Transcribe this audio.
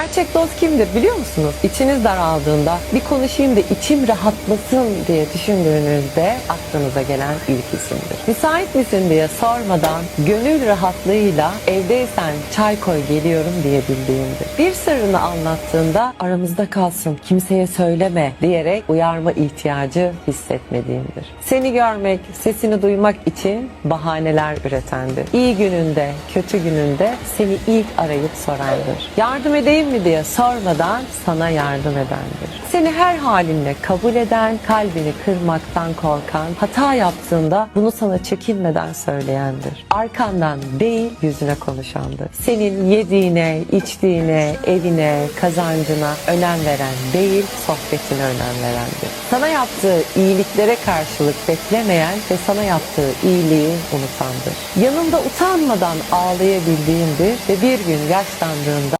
Gerçek dost kimdir biliyor musunuz? İçiniz daraldığında bir konuşayım da içim rahatlasın diye düşündüğünüzde aklınıza gelen ilk isimdir. Müsait misin diye sormadan gönül rahatlığıyla evdeysen çay koy geliyorum diye bildiğimdir. Bir sırrını anlattığında aramızda kalsın kimseye söyleme diyerek uyarma ihtiyacı hissetmediğimdir. Seni görmek, sesini duymak için bahaneler üretendir. İyi gününde, kötü gününde seni ilk arayıp sorandır. Yardım edeyim mi diye sormadan sana yardım edendir. Seni her halinle kabul eden, kalbini kırmaktan korkan, hata yaptığında bunu sana çekinmeden söyleyendir. Arkandan değil yüzüne konuşandır. Senin yediğine, içtiğine, evine, kazancına önem veren değil sohbetine önem verendir. Sana yaptığı iyiliklere karşılık beklemeyen ve sana yaptığı iyiliği unutandır. Yanında utanmadan ağlayabildiğindir ve bir gün yaşlandığında